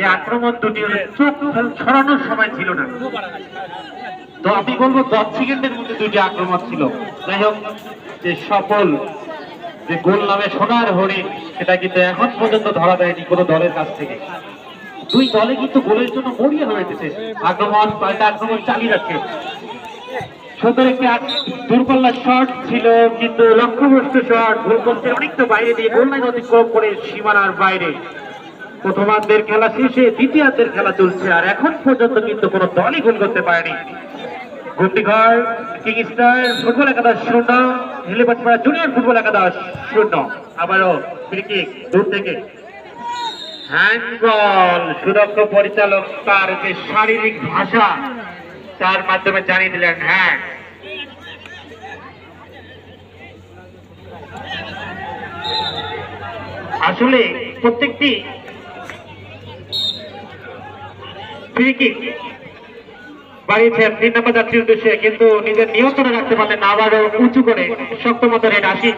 এই আক্রমণ দুটি চোখ ছড়ানোর সময় ছিল না। তো আমি বলব, দশ সেকেন্ডের মধ্যে দুটি আক্রমণ ছিল। যাই হোক, যে সফল, যে গোল নামে সোনার হরিণ সেটা কিন্তু এখন পর্যন্ত ধরা দেয়নি কোনো দলের কাছ থেকে। দুই দলে কিন্তু গোলের জন্য মরিয়া হয়ে গেছে। আক্রমণ, পাল্টা আক্রমণ চালিয়ে যাচ্ছে। সুন্দর একটি দূরপাল্লার শট ছিল, কিন্তু লক্ষ্যভ্রষ্ট শট গোলপোস্টের অনেকটা বাইরে দিয়ে গোল লাইন অতিক্রম করে সীমানার বাইরে। প্রথমার্ধের খেলা শেষে দ্বিতীয়ার্ধের খেলা চলছে, আর এখন পর্যন্ত কিন্তু কোনো দলই গোল করতে পারেনি। ফুটবল একাদশ শূন্য হিলিবাসপাড়া জুনিয়র ফুটবল একাদশ শূন্য। আবারও ফ্রি কিক দূর থেকে। হ্যান্ডবল, সুদক্ষ পরিচালক তার যে শারীরিক ভাষা, তার মাধ্যমে জানিয়ে দিলেন হ্যাঁ। আসলে প্রত্যেকটি বাড়িয়েছেন তিন নম্বর যাত্রীর উদ্দেশ্যে, কিন্তু নিজের নিয়ন্ত্রণে রাখতে পারলেন আবারও উঁচু করে শক্ত মতো রেট আসি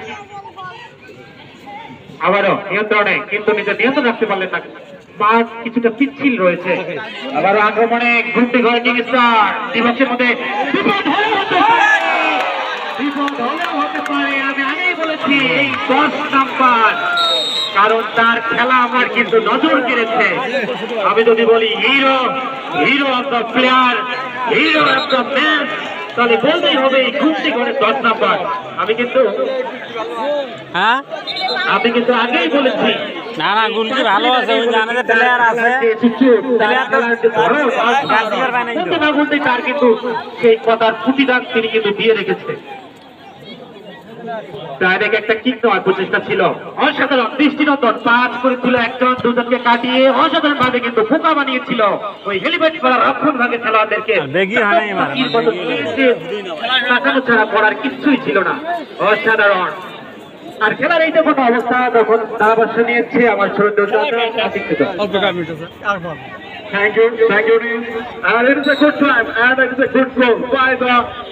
আবারও নিয়ন্ত্রণে, কিন্তু নিজের নিয়ন্ত্রণ রাখতে পারলেন না পা কিছুটা পিচ্ছিল রয়েছে। আবারও আক্রমণে ঘুরতে ঘরে কিং দিবসের মধ্যে আমি বলেছি কারণ তার খেলা আমার কিন্তু নজর কেড়েছে। আমি যদি বলি hero hero of the player hero of the match তাহলে বলতেই হবে এই ঘুরতে ঘরে দশ নাম্বার। আমি কিন্তু হ্যাঁ? আমি কিন্তু আগেই বলেছি। না না গুলকি ভালো আছে ওই জানে যে প্লেয়ার আছে। প্লেয়ার তার কিন্তু সেই কথার প্রতিদান তিনি কিন্তু দিয়ে রেখেছে। ডাইরেক্ট একটা কিক নেওয়ার প্রচেষ্টা ছিল। অসাধারণ দৃষ্টিনন্দন পাঁচ করেছিল একজন দুজনকে কাটিয়ে অসাধারণ ভাবে কিন্তু বোকা বানিয়েছিল ওই হেলিমেট করার রক্ষণ ভাগে খেলোয়াড়দেরকে। নিয়েছে, তাকানো ছাড়া করার কিছুই ছিল না। অসাধারণ। আর খেলার এই দেখুন অবস্থা তখন ধারাভাষ্য নিয়েছে আমার শরীর Thank you, thank you. And it is a good time, and it is a good goal by the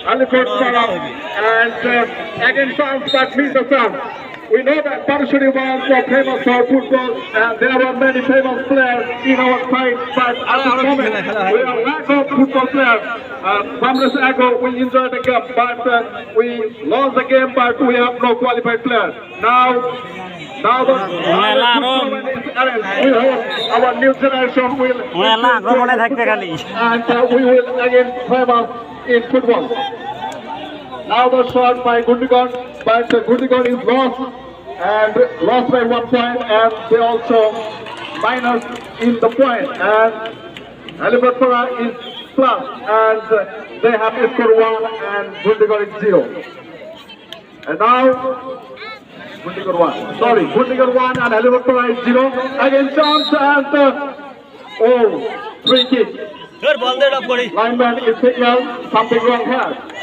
Alipur Salam. And uh, again, sounds that means the sun. We know that Parashuri was uh, famous for football, and there were many famous players in our side, but at the moment, we are lack of football players. Uh, some years ago, we enjoyed the game, but uh, we lost the game, but we have no qualified players. Now, now the we hope our new generation will and uh, we will again famous in football. Now the shot by Gundigan, but uh, Gundigan is lost and lost by one point, and they also minus in the point. And Alibertpura is plus, and uh, they have to score one, and Gundigan is zero. And now Gundigan one. Sorry, Gundigan one and Alibertpura is zero. Again chance and uh, oh, free kick. Lineman is signal something wrong here.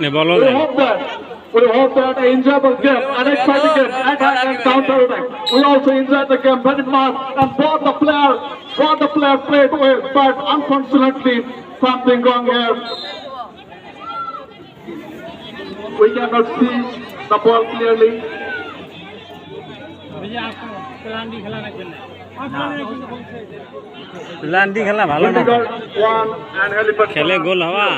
We hope that we hope that an enjoyable game, an exciting game, and counter attack. We also enjoyed the game very much, and both the players, both the players played well, but unfortunately something wrong here. We cannot see the ball clearly. লান্ডি খেলা ভালো না and খেলে গোল হওয়া